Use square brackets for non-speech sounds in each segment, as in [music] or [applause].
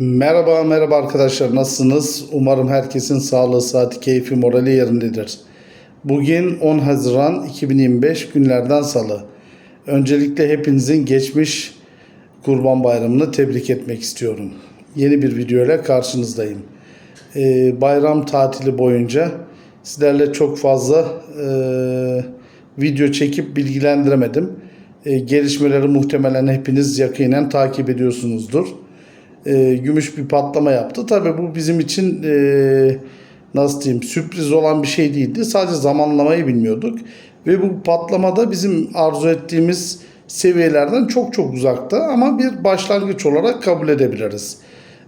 Merhaba merhaba arkadaşlar nasılsınız? Umarım herkesin sağlığı, saati, keyfi, morali yerindedir. Bugün 10 Haziran 2025 günlerden salı. Öncelikle hepinizin geçmiş Kurban Bayramı'nı tebrik etmek istiyorum. Yeni bir video ile karşınızdayım. Ee, bayram tatili boyunca sizlerle çok fazla e, video çekip bilgilendiremedim. E, gelişmeleri muhtemelen hepiniz yakinen takip ediyorsunuzdur e, gümüş bir patlama yaptı. Tabii bu bizim için e, nasıl diyeyim sürpriz olan bir şey değildi. Sadece zamanlamayı bilmiyorduk. Ve bu patlamada bizim arzu ettiğimiz seviyelerden çok çok uzakta ama bir başlangıç olarak kabul edebiliriz.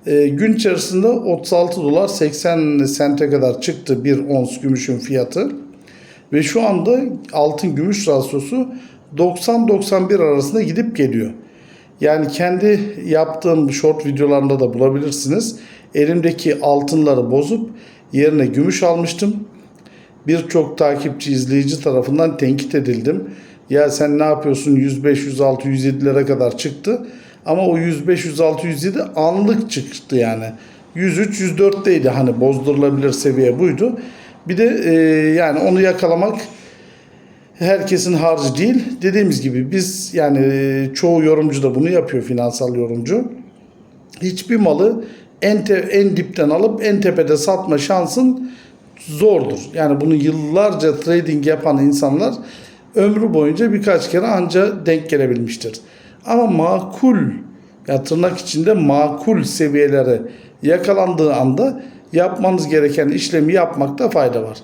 E, gün içerisinde 36 dolar 80 sente kadar çıktı bir ons gümüşün fiyatı. Ve şu anda altın gümüş rasyosu 90-91 arasında gidip geliyor. Yani kendi yaptığım short videolarında da bulabilirsiniz. Elimdeki altınları bozup yerine gümüş almıştım. Birçok takipçi, izleyici tarafından tenkit edildim. Ya sen ne yapıyorsun 105, 106, 107'lere kadar çıktı. Ama o 105, 106, 107 anlık çıktı yani. 103, 104'teydi hani bozdurulabilir seviye buydu. Bir de e, yani onu yakalamak herkesin harcı değil. Dediğimiz gibi biz yani e, çoğu yorumcu da bunu yapıyor finansal yorumcu. Hiçbir malı en, te, en dipten alıp en tepede satma şansın zordur. Yani bunu yıllarca trading yapan insanlar ömrü boyunca birkaç kere anca denk gelebilmiştir. Ama makul ya tırnak içinde makul seviyelere yakalandığı anda yapmanız gereken işlemi yapmakta fayda var.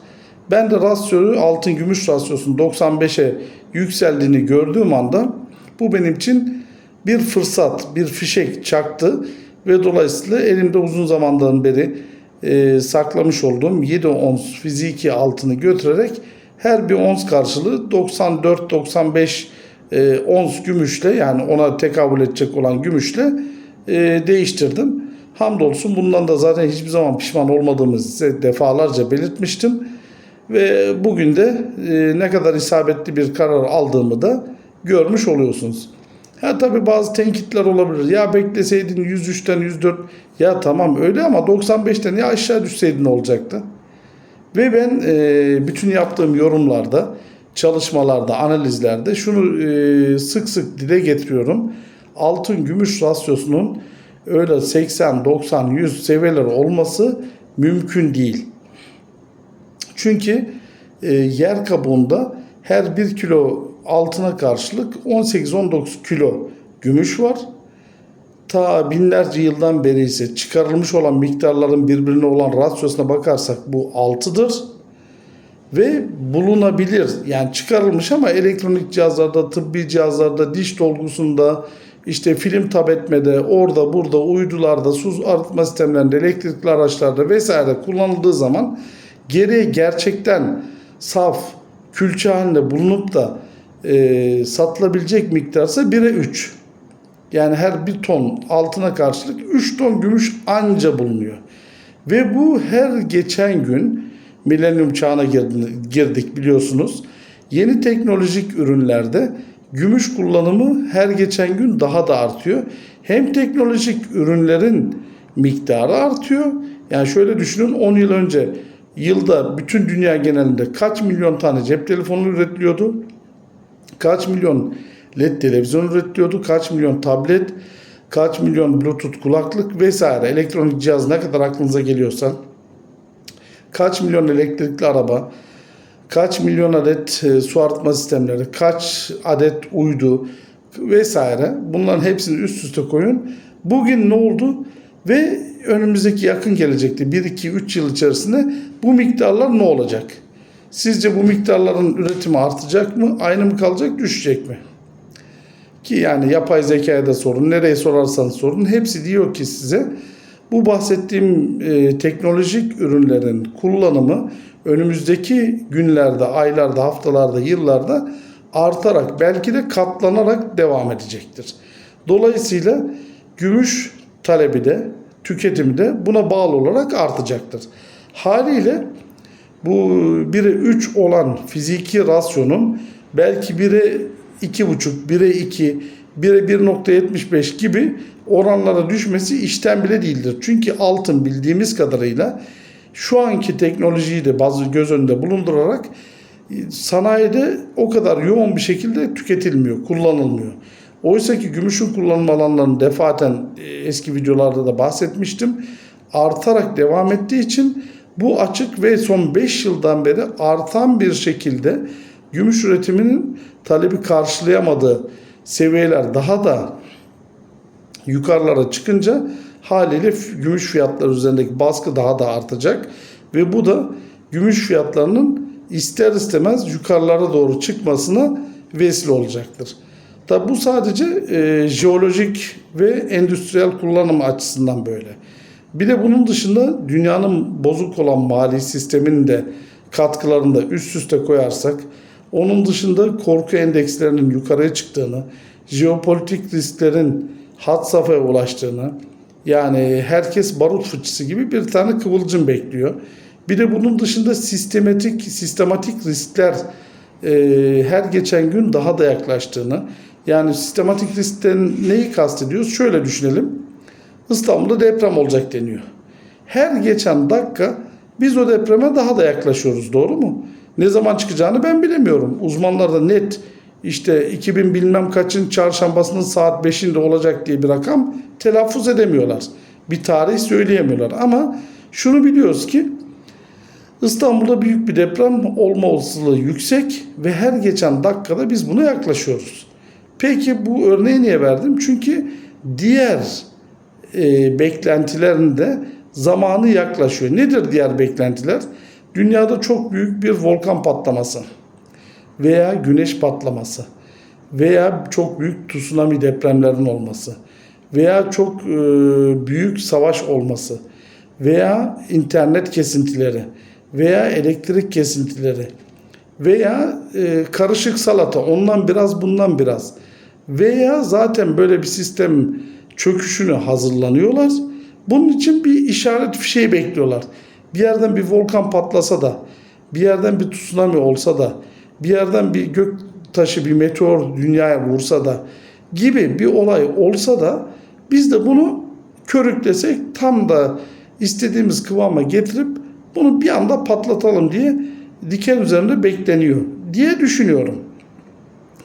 Ben de rasyoyu altın gümüş rasyosunun 95'e yükseldiğini gördüğüm anda bu benim için bir fırsat, bir fişek çaktı ve dolayısıyla elimde uzun zamandan beri e, saklamış olduğum 7 ons fiziki altını götürerek her bir ons karşılığı 94-95 e, ons gümüşle yani ona tekabül edecek olan gümüşle e, değiştirdim. Hamdolsun bundan da zaten hiçbir zaman pişman olmadığımızı size defalarca belirtmiştim. Ve bugün de e, ne kadar isabetli bir karar aldığımı da görmüş oluyorsunuz. Ha tabi bazı tenkitler olabilir. Ya bekleseydin 103'ten 104 ya tamam öyle ama 95'ten ya aşağı düşseydin olacaktı. Ve ben e, bütün yaptığım yorumlarda, çalışmalarda, analizlerde şunu e, sık sık dile getiriyorum. Altın gümüş rasyosunun öyle 80, 90, 100 seviyeler olması mümkün değil. Çünkü e, yer kabuğunda her 1 kilo altına karşılık 18-19 kilo gümüş var. Ta binlerce yıldan beri ise çıkarılmış olan miktarların birbirine olan rasyosuna bakarsak bu 6'dır. Ve bulunabilir. Yani çıkarılmış ama elektronik cihazlarda, tıbbi cihazlarda, diş dolgusunda, işte film tab etmede, orada burada, uydularda, su arıtma sistemlerinde, elektrikli araçlarda vesaire kullanıldığı zaman geriye gerçekten saf külçe halinde bulunup da e, satılabilecek miktarsa 1'e 3. Yani her bir ton altına karşılık 3 ton gümüş anca bulunuyor. Ve bu her geçen gün milenyum çağına girdik biliyorsunuz. Yeni teknolojik ürünlerde gümüş kullanımı her geçen gün daha da artıyor. Hem teknolojik ürünlerin miktarı artıyor. Yani şöyle düşünün 10 yıl önce yılda bütün dünya genelinde kaç milyon tane cep telefonu üretiliyordu? Kaç milyon LED televizyon üretiliyordu? Kaç milyon tablet? Kaç milyon bluetooth kulaklık vesaire elektronik cihaz ne kadar aklınıza geliyorsa kaç milyon elektrikli araba, kaç milyon adet e, su arıtma sistemleri, kaç adet uydu vesaire bunların hepsini üst üste koyun. Bugün ne oldu? Ve önümüzdeki yakın gelecekte 1-2-3 yıl içerisinde bu miktarlar ne olacak? Sizce bu miktarların üretimi artacak mı? Aynı mı kalacak? Düşecek mi? Ki yani yapay zekaya da sorun. Nereye sorarsanız sorun. Hepsi diyor ki size bu bahsettiğim e, teknolojik ürünlerin kullanımı önümüzdeki günlerde, aylarda, haftalarda, yıllarda artarak belki de katlanarak devam edecektir. Dolayısıyla gümüş talebi de tüketimi de buna bağlı olarak artacaktır. Haliyle bu 1'e 3 olan fiziki rasyonun belki 1'e 2,5, 1'e 2, 1'e 1.75 gibi oranlara düşmesi işten bile değildir. Çünkü altın bildiğimiz kadarıyla şu anki teknolojiyi de bazı göz önünde bulundurarak e, sanayide o kadar yoğun bir şekilde tüketilmiyor, kullanılmıyor. Oysa ki gümüşün kullanım alanlarını defaten e, eski videolarda da bahsetmiştim. Artarak devam ettiği için bu açık ve son 5 yıldan beri artan bir şekilde gümüş üretiminin talebi karşılayamadığı seviyeler daha da yukarılara çıkınca haliyle gümüş fiyatları üzerindeki baskı daha da artacak ve bu da gümüş fiyatlarının ister istemez yukarılara doğru çıkmasına vesile olacaktır. Tabi bu sadece e, jeolojik ve endüstriyel kullanım açısından böyle. Bir de bunun dışında dünyanın bozuk olan mali sisteminin de katkılarını da üst üste koyarsak onun dışında korku endekslerinin yukarıya çıktığını, jeopolitik risklerin had safhaya ulaştığını, yani herkes barut fıçısı gibi bir tane kıvılcım bekliyor. Bir de bunun dışında sistematik sistematik riskler e, her geçen gün daha da yaklaştığını, yani sistematik riskten neyi kastediyoruz? Şöyle düşünelim. İstanbul'da deprem olacak deniyor. Her geçen dakika biz o depreme daha da yaklaşıyoruz. Doğru mu? Ne zaman çıkacağını ben bilemiyorum. Uzmanlar da net işte 2000 bilmem kaçın çarşambasının saat 5'inde olacak diye bir rakam telaffuz edemiyorlar. Bir tarih söyleyemiyorlar. Ama şunu biliyoruz ki İstanbul'da büyük bir deprem olma olasılığı yüksek ve her geçen dakikada biz buna yaklaşıyoruz. Peki bu örneği niye verdim? Çünkü diğer e, beklentilerin de zamanı yaklaşıyor. Nedir diğer beklentiler? Dünyada çok büyük bir volkan patlaması veya güneş patlaması veya çok büyük tsunami depremlerin olması veya çok e, büyük savaş olması veya internet kesintileri veya elektrik kesintileri veya e, karışık salata ondan biraz bundan biraz veya zaten böyle bir sistem çöküşünü hazırlanıyorlar. Bunun için bir işaret fişeği bekliyorlar. Bir yerden bir volkan patlasa da, bir yerden bir tsunami olsa da, bir yerden bir gök taşı, bir meteor dünyaya vursa da gibi bir olay olsa da biz de bunu körüklesek tam da istediğimiz kıvama getirip bunu bir anda patlatalım diye diken üzerinde bekleniyor diye düşünüyorum.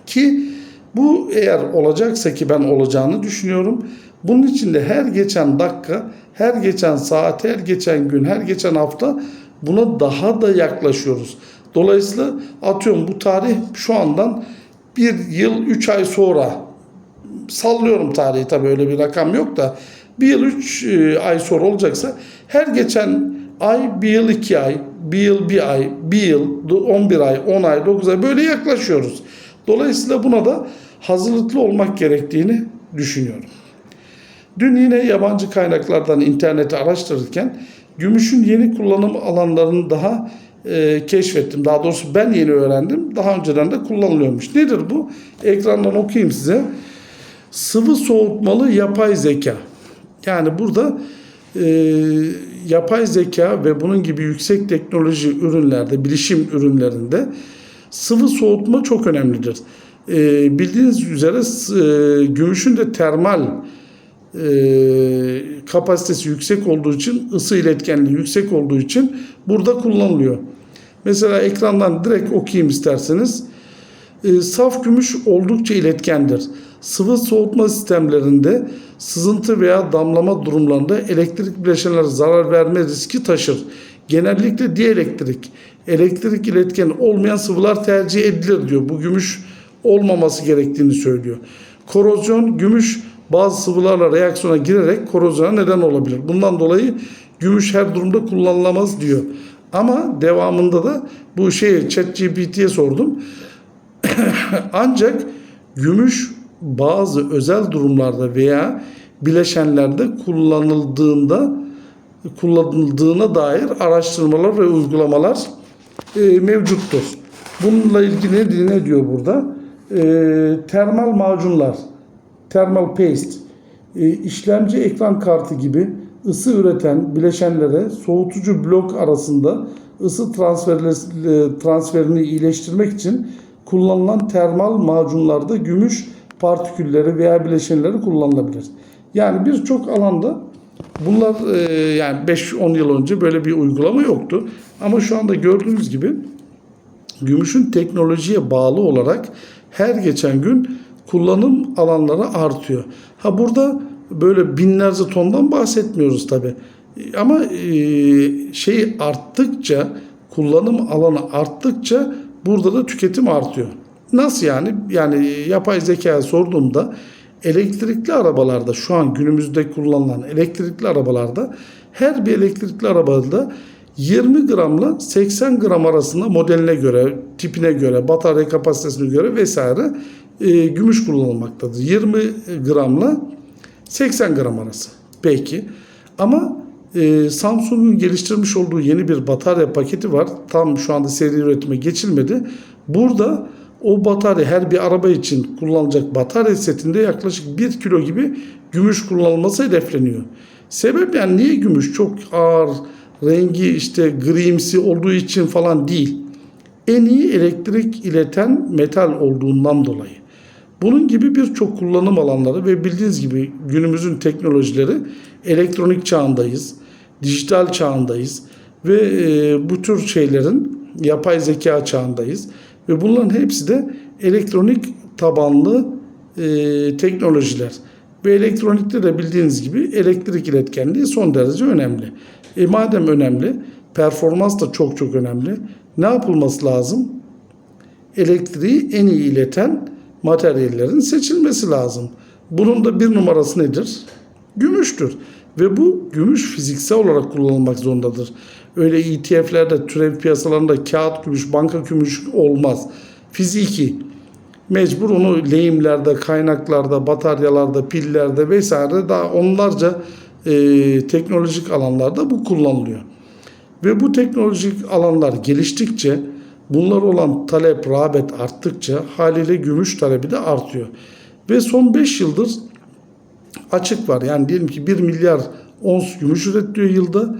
Ki bu eğer olacaksa ki ben olacağını düşünüyorum. Bunun için de her geçen dakika, her geçen saat, her geçen gün, her geçen hafta buna daha da yaklaşıyoruz. Dolayısıyla atıyorum bu tarih şu andan bir yıl, üç ay sonra sallıyorum tarihi tabii öyle bir rakam yok da bir yıl üç e, ay sonra olacaksa her geçen ay bir yıl iki ay, bir yıl bir ay, bir yıl, 11 ay, 10 ay, 9 ay böyle yaklaşıyoruz. Dolayısıyla buna da hazırlıklı olmak gerektiğini düşünüyorum. Dün yine yabancı kaynaklardan interneti araştırırken gümüşün yeni kullanım alanlarını daha e, keşfettim. Daha doğrusu ben yeni öğrendim. Daha önceden de kullanılıyormuş. Nedir bu? Ekrandan okuyayım size. Sıvı soğutmalı yapay zeka. Yani burada e, yapay zeka ve bunun gibi yüksek teknoloji ürünlerde, bilişim ürünlerinde sıvı soğutma çok önemlidir. E, bildiğiniz üzere e, gümüşün de termal e, kapasitesi yüksek olduğu için, ısı iletkenliği yüksek olduğu için burada kullanılıyor. Mesela ekrandan direkt okuyayım isterseniz. E, saf gümüş oldukça iletkendir. Sıvı soğutma sistemlerinde sızıntı veya damlama durumlarında elektrik bileşenlere zarar verme riski taşır. Genellikle dielektrik, elektrik iletken olmayan sıvılar tercih edilir diyor. Bu gümüş olmaması gerektiğini söylüyor. Korozyon, gümüş bazı sıvılarla reaksiyona girerek korozyona neden olabilir. Bundan dolayı gümüş her durumda kullanılamaz diyor. Ama devamında da bu şeyi ChatGPT'ye sordum. [coughs] Ancak gümüş bazı özel durumlarda veya bileşenlerde kullanıldığında kullanıldığına dair araştırmalar ve uygulamalar e, mevcuttur. Bununla ilgili ne diyor burada? E, termal macunlar, thermal paste, e, işlemci ekran kartı gibi ısı üreten bileşenlere soğutucu blok arasında ısı transferleri- transferini iyileştirmek için kullanılan termal macunlarda gümüş partikülleri veya bileşenleri kullanılabilir. Yani birçok alanda bunlar e, yani 5-10 yıl önce böyle bir uygulama yoktu. Ama şu anda gördüğünüz gibi gümüşün teknolojiye bağlı olarak her geçen gün kullanım alanları artıyor. Ha burada böyle binlerce tondan bahsetmiyoruz tabi. Ama e, şey arttıkça kullanım alanı arttıkça burada da tüketim artıyor. Nasıl yani? Yani yapay zekaya sorduğumda elektrikli arabalarda şu an günümüzde kullanılan elektrikli arabalarda her bir elektrikli arabada 20 gramla 80 gram arasında modeline göre, tipine göre, batarya kapasitesine göre vesaire e, gümüş kullanılmaktadır. 20 gramla 80 gram arası. Peki. Ama e, Samsung'un geliştirmiş olduğu yeni bir batarya paketi var. Tam şu anda seri üretime geçilmedi. Burada o batarya her bir araba için kullanılacak batarya setinde yaklaşık 1 kilo gibi gümüş kullanılması hedefleniyor. Sebep yani niye gümüş? Çok ağır, rengi işte grimsi olduğu için falan değil. En iyi elektrik ileten metal olduğundan dolayı. Bunun gibi birçok kullanım alanları ve bildiğiniz gibi günümüzün teknolojileri elektronik çağındayız, dijital çağındayız ve e, bu tür şeylerin yapay zeka çağındayız ve bunların hepsi de elektronik tabanlı e, teknolojiler. Ve elektronikte de bildiğiniz gibi elektrik iletkenliği son derece önemli. E madem önemli, performans da çok çok önemli. Ne yapılması lazım? Elektriği en iyi ileten materyallerin seçilmesi lazım. Bunun da bir numarası nedir? Gümüştür. Ve bu gümüş fiziksel olarak kullanılmak zorundadır. Öyle ETF'lerde, türev piyasalarında kağıt gümüş, banka gümüş olmaz. Fiziki. Mecbur onu lehimlerde, kaynaklarda, bataryalarda, pillerde vesaire daha onlarca e, teknolojik alanlarda bu kullanılıyor. Ve bu teknolojik alanlar geliştikçe bunlar olan talep, rağbet arttıkça haliyle gümüş talebi de artıyor. Ve son 5 yıldır açık var. Yani diyelim ki 1 milyar ons gümüş üretiliyor yılda.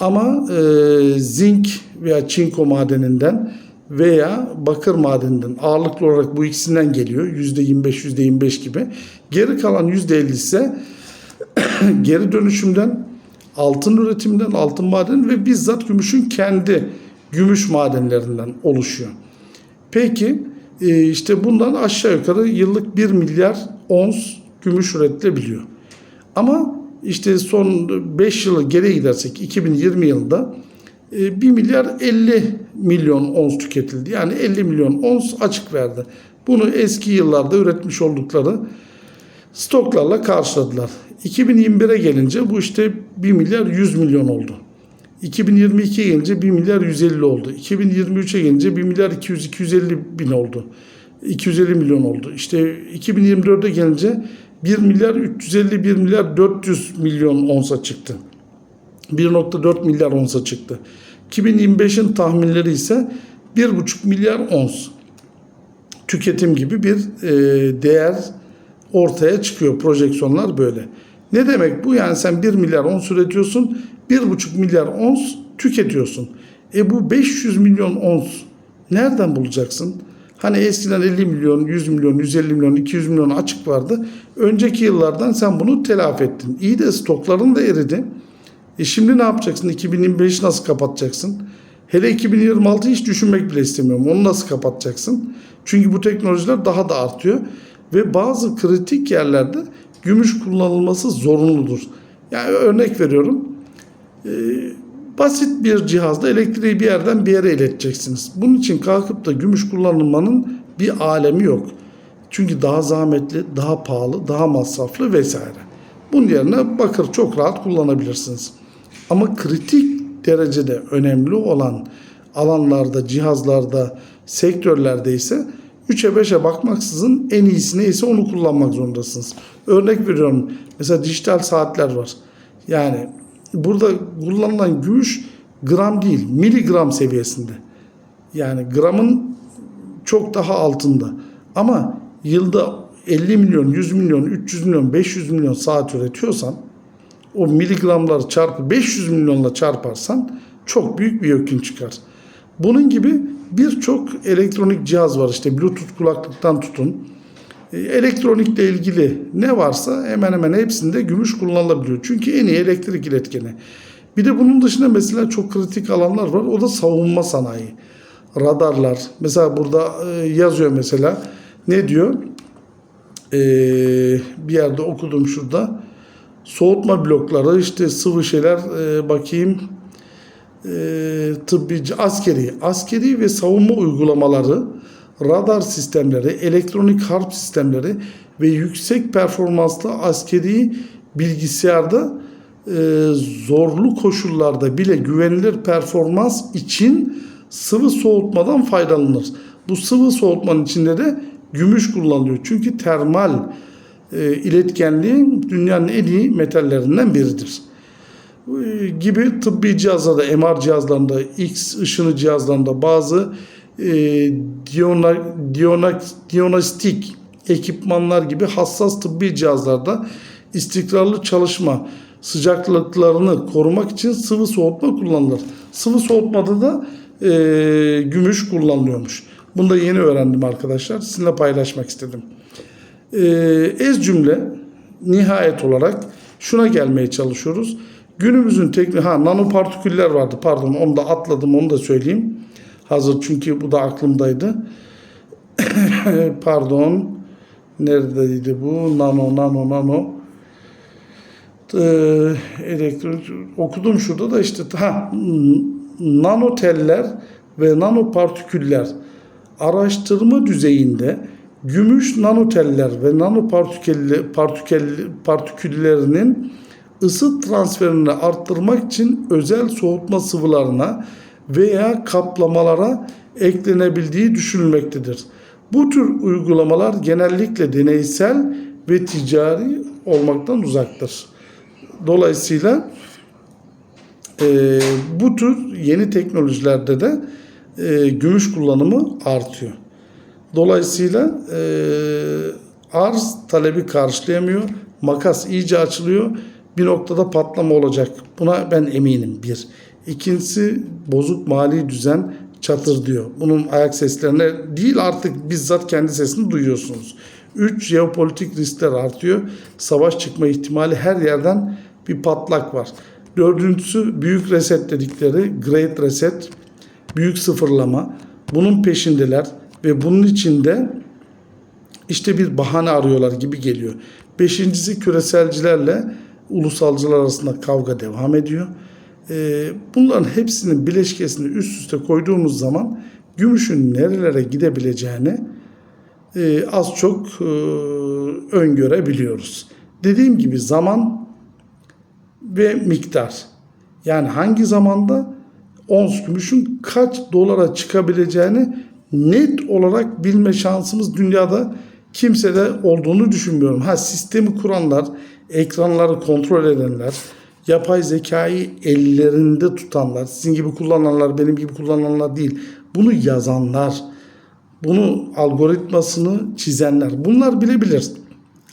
Ama e, zink veya çinko madeninden veya bakır madeninden ağırlıklı olarak bu ikisinden geliyor. %25, %25 gibi. Geri kalan %50 ise [clears throat] geri dönüşümden, altın üretiminden, altın madeni ve bizzat gümüşün kendi gümüş madenlerinden oluşuyor. Peki e, işte bundan aşağı yukarı yıllık 1 milyar ons gümüş üretilebiliyor. Ama işte son 5 yılı geriye gidersek 2020 yılında 1 milyar 50 milyon ons tüketildi. Yani 50 milyon ons açık verdi. Bunu eski yıllarda üretmiş oldukları stoklarla karşıladılar. 2021'e gelince bu işte 1 milyar 100 milyon oldu. 2022'ye gelince 1 milyar 150 oldu. 2023'e gelince 1 milyar 200-250 bin oldu. 250 milyon oldu. İşte 2024'e gelince 1 milyar 350 1 milyar 400 milyon onsa çıktı. 1.4 milyar onsa çıktı. 2025'in tahminleri ise 1.5 milyar ons tüketim gibi bir e, değer ortaya çıkıyor. Projeksiyonlar böyle. Ne demek bu? Yani sen 1 milyar ons üretiyorsun, 1.5 milyar ons tüketiyorsun. E bu 500 milyon ons nereden bulacaksın? Hani eskiden 50 milyon, 100 milyon, 150 milyon, 200 milyon açık vardı. Önceki yıllardan sen bunu telafi ettin. İyi de stokların da eridi. E şimdi ne yapacaksın? 2025 nasıl kapatacaksın? Hele 2026 hiç düşünmek bile istemiyorum. Onu nasıl kapatacaksın? Çünkü bu teknolojiler daha da artıyor. Ve bazı kritik yerlerde gümüş kullanılması zorunludur. Yani örnek veriyorum. Ee, basit bir cihazda elektriği bir yerden bir yere ileteceksiniz. Bunun için kalkıp da gümüş kullanılmanın bir alemi yok. Çünkü daha zahmetli, daha pahalı, daha masraflı vesaire. Bunun yerine bakır çok rahat kullanabilirsiniz. Ama kritik derecede önemli olan alanlarda, cihazlarda, sektörlerde ise 3'e 5'e bakmaksızın en iyisi neyse onu kullanmak zorundasınız. Örnek veriyorum mesela dijital saatler var. Yani burada kullanılan gümüş gram değil miligram seviyesinde. Yani gramın çok daha altında. Ama yılda 50 milyon, 100 milyon, 300 milyon, 500 milyon saat üretiyorsan o miligramları çarpı 500 milyonla çarparsan çok büyük bir yökün çıkar. Bunun gibi birçok elektronik cihaz var işte Bluetooth kulaklıktan tutun Elektronikle ilgili ne varsa hemen hemen hepsinde gümüş kullanılabiliyor. Çünkü en iyi elektrik iletkeni. Bir de bunun dışında mesela çok kritik alanlar var. O da savunma sanayi. Radarlar. Mesela burada e, yazıyor mesela. Ne diyor? Ee, bir yerde okudum şurada. Soğutma blokları işte sıvı şeyler e, bakayım e, tıbbi, askeri, askeri ve savunma uygulamaları, radar sistemleri, elektronik harp sistemleri ve yüksek performanslı askeri bilgisayarda e, zorlu koşullarda bile güvenilir performans için sıvı soğutmadan faydalanır. Bu sıvı soğutmanın içinde de gümüş kullanılıyor. Çünkü termal e, iletkenliği dünyanın en iyi metallerinden biridir e, gibi tıbbi cihazlarda, MR cihazlarında, X ışını cihazlarında bazı e, diyona, diyona, diyonistik ekipmanlar gibi hassas tıbbi cihazlarda istikrarlı çalışma sıcaklıklarını korumak için sıvı soğutma kullanılır. Sıvı soğutmada da e, gümüş kullanılıyormuş. Bunu da yeni öğrendim arkadaşlar. Sizinle paylaşmak istedim. E, ez cümle nihayet olarak şuna gelmeye çalışıyoruz. Günümüzün teknik ha nanopartiküller vardı pardon onu da atladım onu da söyleyeyim. Hazır çünkü bu da aklımdaydı. [coughs] pardon neredeydi bu nano nano nano ee, elektronik okudum şurada da işte ha nanoteller ve nanopartiküller araştırma düzeyinde gümüş nanoteller ve nanopartiküller partiküllerinin ısı transferini arttırmak için özel soğutma sıvılarına veya kaplamalara eklenebildiği düşünülmektedir. Bu tür uygulamalar genellikle deneysel ve ticari olmaktan uzaktır. Dolayısıyla e, bu tür yeni teknolojilerde de e, gümüş kullanımı artıyor. Dolayısıyla e, arz talebi karşılayamıyor. Makas iyice açılıyor bir noktada patlama olacak. Buna ben eminim bir. İkincisi bozuk mali düzen çatır diyor. Bunun ayak seslerine değil artık bizzat kendi sesini duyuyorsunuz. Üç jeopolitik riskler artıyor. Savaş çıkma ihtimali her yerden bir patlak var. Dördüncüsü büyük reset dedikleri Great Reset, büyük sıfırlama. Bunun peşindeler ve bunun içinde işte bir bahane arıyorlar gibi geliyor. Beşincisi küreselcilerle ulusalcılar arasında kavga devam ediyor. Ee, bunların hepsinin bileşkesini üst üste koyduğumuz zaman gümüşün nerelere gidebileceğini e, az çok e, öngörebiliyoruz. Dediğim gibi zaman ve miktar. Yani hangi zamanda ons gümüşün kaç dolara çıkabileceğini net olarak bilme şansımız dünyada kimsede olduğunu düşünmüyorum. Ha sistemi kuranlar, ekranları kontrol edenler, yapay zekayı ellerinde tutanlar, sizin gibi kullananlar, benim gibi kullananlar değil. Bunu yazanlar, bunu algoritmasını çizenler. Bunlar bilebilir.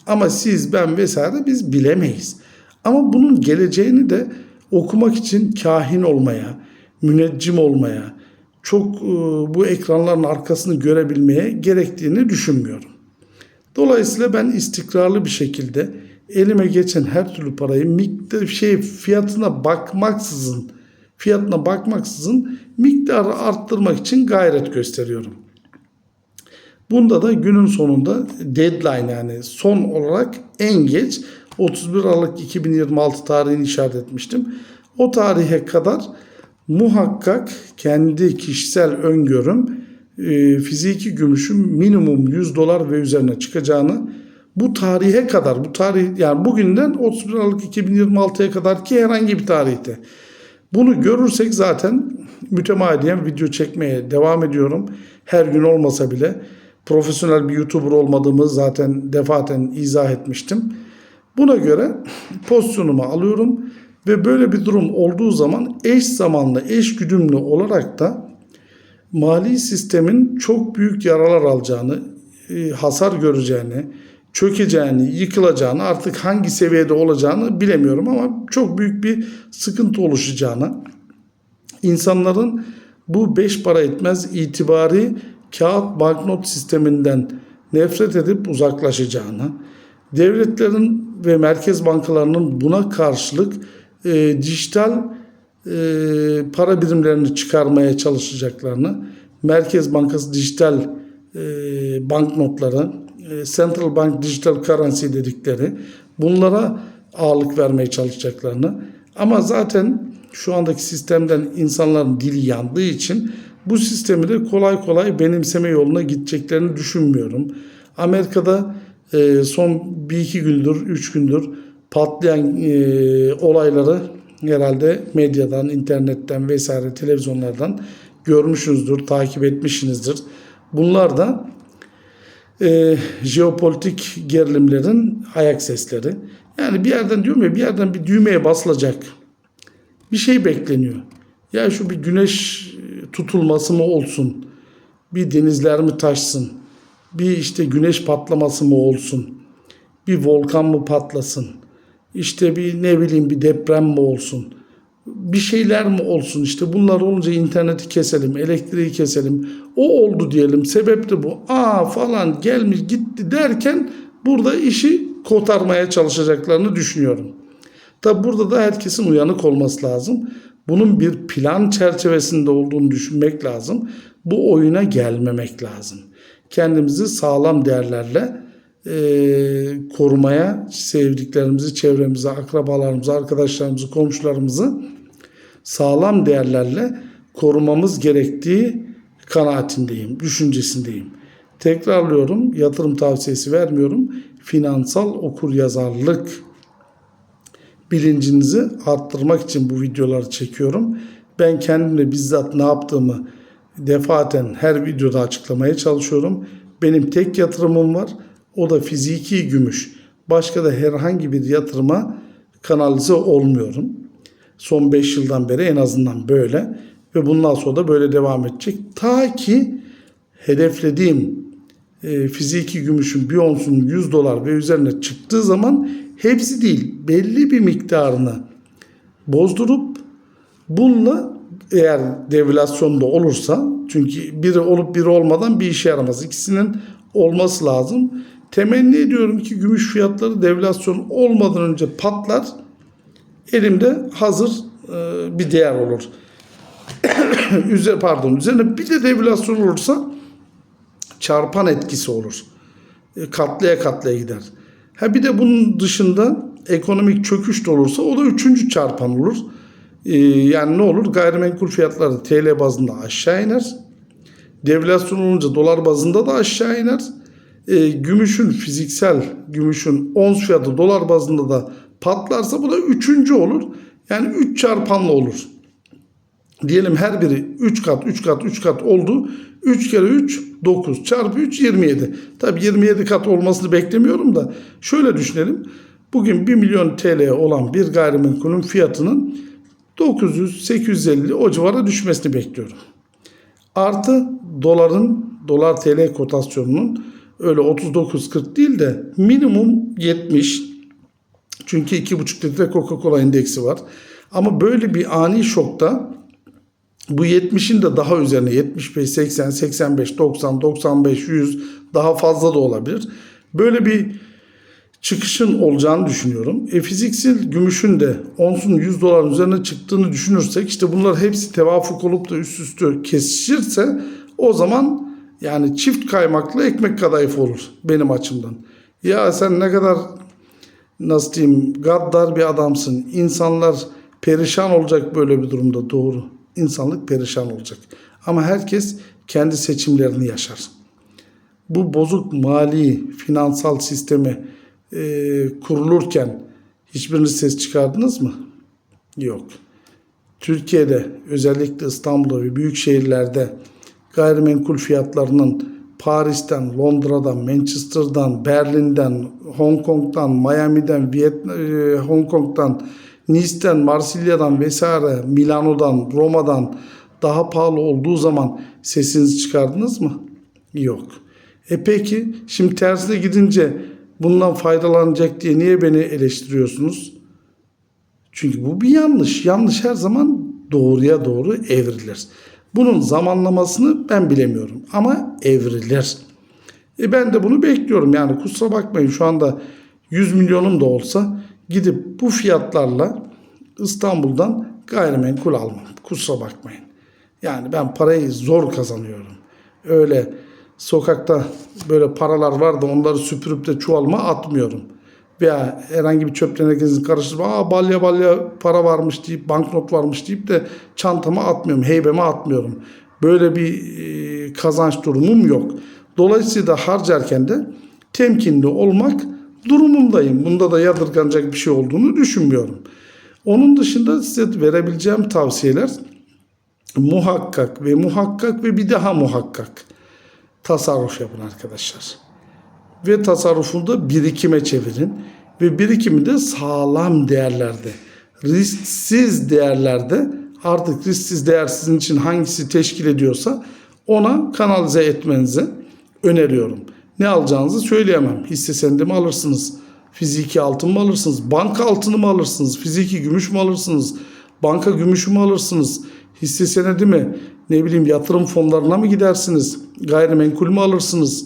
Ama siz, ben vesaire biz bilemeyiz. Ama bunun geleceğini de okumak için kahin olmaya, müneccim olmaya, çok e, bu ekranların arkasını görebilmeye gerektiğini düşünmüyorum. Dolayısıyla ben istikrarlı bir şekilde elime geçen her türlü parayı miktar şey fiyatına bakmaksızın fiyatına bakmaksızın miktarı arttırmak için gayret gösteriyorum. Bunda da günün sonunda deadline yani son olarak en geç 31 Aralık 2026 tarihini işaret etmiştim. O tarihe kadar muhakkak kendi kişisel öngörüm e, fiziki gümüşün minimum 100 dolar ve üzerine çıkacağını bu tarihe kadar bu tarih yani bugünden 31 Aralık 2026'ya kadar ki herhangi bir tarihte bunu görürsek zaten mütemadiyen video çekmeye devam ediyorum. Her gün olmasa bile profesyonel bir YouTuber olmadığımı zaten defaten izah etmiştim. Buna göre pozisyonumu alıyorum ve böyle bir durum olduğu zaman eş zamanlı, eş güdümlü olarak da mali sistemin çok büyük yaralar alacağını, e, hasar göreceğini, çökeceğini, yıkılacağını, artık hangi seviyede olacağını bilemiyorum ama çok büyük bir sıkıntı oluşacağını, insanların bu beş para etmez itibari kağıt banknot sisteminden nefret edip uzaklaşacağını, devletlerin ve merkez bankalarının buna karşılık e, dijital e, para birimlerini çıkarmaya çalışacaklarını, Merkez Bankası dijital e, banknotları, Central Bank Digital Currency dedikleri bunlara ağırlık vermeye çalışacaklarını ama zaten şu andaki sistemden insanların dili yandığı için bu sistemi de kolay kolay benimseme yoluna gideceklerini düşünmüyorum. Amerika'da e, son bir iki gündür, üç gündür patlayan e, olayları herhalde medyadan, internetten vesaire televizyonlardan görmüşsünüzdür, takip etmişsinizdir. Bunlar da e, jeopolitik gerilimlerin ayak sesleri. Yani bir yerden diyorum ya bir yerden bir düğmeye basılacak bir şey bekleniyor. Ya şu bir güneş tutulması mı olsun? Bir denizler mi taşsın? Bir işte güneş patlaması mı olsun? Bir volkan mı patlasın? İşte bir ne bileyim bir deprem mi olsun? Bir şeyler mi olsun? İşte bunlar olunca interneti keselim, elektriği keselim. O oldu diyelim. Sebep de bu. Aa falan gelmiş gitti derken burada işi kotarmaya çalışacaklarını düşünüyorum. Tabi burada da herkesin uyanık olması lazım. Bunun bir plan çerçevesinde olduğunu düşünmek lazım. Bu oyuna gelmemek lazım. Kendimizi sağlam değerlerle e, korumaya, sevdiklerimizi, çevremizi, akrabalarımızı, arkadaşlarımızı, komşularımızı sağlam değerlerle korumamız gerektiği kanaatindeyim, düşüncesindeyim. Tekrarlıyorum, yatırım tavsiyesi vermiyorum. Finansal okuryazarlık bilincinizi arttırmak için bu videoları çekiyorum. Ben kendimle bizzat ne yaptığımı defaten her videoda açıklamaya çalışıyorum. Benim tek yatırımım var. O da fiziki gümüş. Başka da herhangi bir yatırıma kanalize olmuyorum. Son 5 yıldan beri en azından böyle ve bundan sonra da böyle devam edecek. Ta ki hedeflediğim e, fiziki gümüşün bir onsunun 100 dolar ve üzerine çıktığı zaman hepsi değil belli bir miktarını bozdurup bununla eğer devülasyonda olursa çünkü biri olup biri olmadan bir işe yaramaz. İkisinin olması lazım. Temenni ediyorum ki gümüş fiyatları devülasyon olmadan önce patlar. Elimde hazır e, bir değer olur. [coughs] Üzer, pardon üzerine bir de devülasyon olursa çarpan etkisi olur. E, katlaya katlaya gider. Ha bir de bunun dışında ekonomik çöküş de olursa o da üçüncü çarpan olur. Ee, yani ne olur? Gayrimenkul fiyatları TL bazında aşağı iner. Devülasyon olunca dolar bazında da aşağı iner. Ee, gümüşün fiziksel gümüşün ons fiyatı dolar bazında da patlarsa bu da üçüncü olur. Yani üç çarpanlı olur. Diyelim her biri 3 kat 3 kat 3 kat oldu. 3 kere 3 9 çarpı 3 27. Tabi 27 kat olmasını beklemiyorum da şöyle düşünelim. Bugün 1 milyon TL olan bir gayrimenkulün fiyatının 900-850 o civara düşmesini bekliyorum. Artı doların dolar TL kotasyonunun öyle 39-40 değil de minimum 70. Çünkü 2,5 litre Coca-Cola endeksi var. Ama böyle bir ani şokta bu 70'in de daha üzerine 75, 80, 85, 90, 95, 100 daha fazla da olabilir. Böyle bir çıkışın olacağını düşünüyorum. E fiziksel gümüşün de onsun 100 doların üzerine çıktığını düşünürsek işte bunlar hepsi tevafuk olup da üst üste kesişirse o zaman yani çift kaymaklı ekmek kadayıf olur benim açımdan. Ya sen ne kadar nasıl diyeyim gaddar bir adamsın. İnsanlar perişan olacak böyle bir durumda doğru insanlık perişan olacak. Ama herkes kendi seçimlerini yaşar. Bu bozuk mali, finansal sistemi e, kurulurken hiçbiriniz ses çıkardınız mı? Yok. Türkiye'de özellikle İstanbul'da ve büyük şehirlerde gayrimenkul fiyatlarının Paris'ten, Londra'dan, Manchester'dan, Berlin'den, Hong Kong'dan, Miami'den, Vietnam, e, Hong Kong'dan Nice'den, Marsilya'dan vesaire, Milano'dan, Roma'dan daha pahalı olduğu zaman sesinizi çıkardınız mı? Yok. E peki şimdi tersine gidince bundan faydalanacak diye niye beni eleştiriyorsunuz? Çünkü bu bir yanlış. Yanlış her zaman doğruya doğru evrilir. Bunun zamanlamasını ben bilemiyorum ama evrilir. E ben de bunu bekliyorum yani kusura bakmayın şu anda 100 milyonum da olsa gidip bu fiyatlarla İstanbul'dan gayrimenkul almam. Kusura bakmayın. Yani ben parayı zor kazanıyorum. Öyle sokakta böyle paralar var da onları süpürüp de çuvalma atmıyorum. Veya herhangi bir çöp tenekesini karıştırıp aa balya balya para varmış deyip banknot varmış deyip de çantama atmıyorum, heybeme atmıyorum. Böyle bir e, kazanç durumum yok. Dolayısıyla harcarken de temkinli olmak durumundayım. Bunda da yadırganacak bir şey olduğunu düşünmüyorum. Onun dışında size verebileceğim tavsiyeler muhakkak ve muhakkak ve bir daha muhakkak tasarruf yapın arkadaşlar. Ve tasarrufu da birikime çevirin. Ve birikimi de sağlam değerlerde, risksiz değerlerde artık risksiz değer sizin için hangisi teşkil ediyorsa ona kanalize etmenizi öneriyorum. Ne alacağınızı söyleyemem. Hisse senedi mi alırsınız? Fiziki altın mı alırsınız? Banka altını mı alırsınız? Fiziki gümüş mü alırsınız? Banka gümüşü mü alırsınız? Hisse senedi mi? Ne bileyim yatırım fonlarına mı gidersiniz? Gayrimenkul mü alırsınız?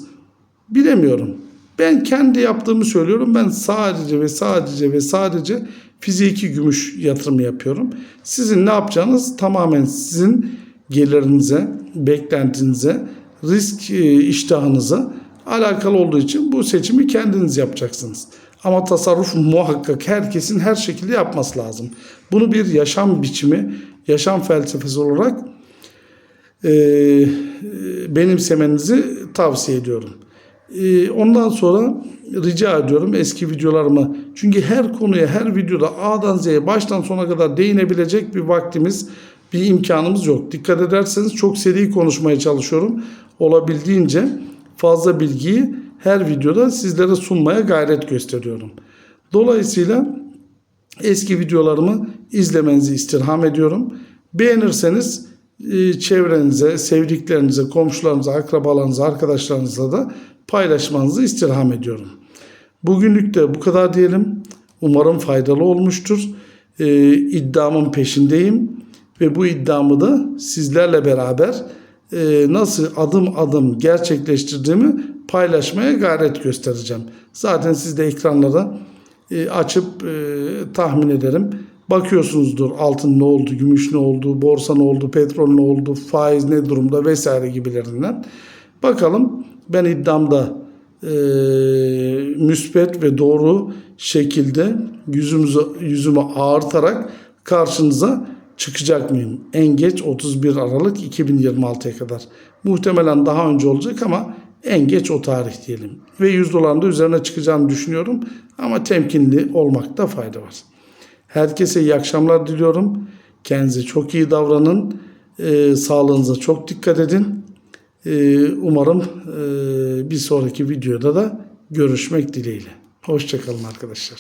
Bilemiyorum. Ben kendi yaptığımı söylüyorum. Ben sadece ve sadece ve sadece fiziki gümüş yatırımı yapıyorum. Sizin ne yapacağınız tamamen sizin gelirinize, beklentinize, risk e, iştahınıza alakalı olduğu için bu seçimi kendiniz yapacaksınız. Ama tasarruf muhakkak herkesin her şekilde yapması lazım. Bunu bir yaşam biçimi, yaşam felsefesi olarak e, benimsemenizi tavsiye ediyorum. E, ondan sonra rica ediyorum eski videolarımı. Çünkü her konuya, her videoda A'dan Z'ye baştan sona kadar değinebilecek bir vaktimiz, bir imkanımız yok. Dikkat ederseniz çok seri konuşmaya çalışıyorum. Olabildiğince fazla bilgiyi her videoda sizlere sunmaya gayret gösteriyorum. Dolayısıyla eski videolarımı izlemenizi istirham ediyorum. Beğenirseniz çevrenize, sevdiklerinize, komşularınıza, akrabalarınıza, arkadaşlarınızla da paylaşmanızı istirham ediyorum. Bugünlük de bu kadar diyelim. Umarım faydalı olmuştur. E, iddiamın peşindeyim ve bu iddiamı da sizlerle beraber e, nasıl adım adım gerçekleştirdiğimi paylaşmaya gayret göstereceğim. Zaten siz de ekranlara e, açıp e, tahmin ederim. Bakıyorsunuzdur altın ne oldu, gümüş ne oldu, borsa ne oldu, petrol ne oldu, faiz ne durumda vesaire gibilerinden. Bakalım ben iddiamda e, müspet ve doğru şekilde yüzümüzü, yüzümü ağırtarak karşınıza çıkacak mıyım? En geç 31 Aralık 2026'ya kadar. Muhtemelen daha önce olacak ama en geç o tarih diyelim. Ve 100 doların da üzerine çıkacağını düşünüyorum. Ama temkinli olmakta fayda var. Herkese iyi akşamlar diliyorum. Kendinize çok iyi davranın. Ee, sağlığınıza çok dikkat edin. Ee, umarım e, bir sonraki videoda da görüşmek dileğiyle. Hoşçakalın arkadaşlar.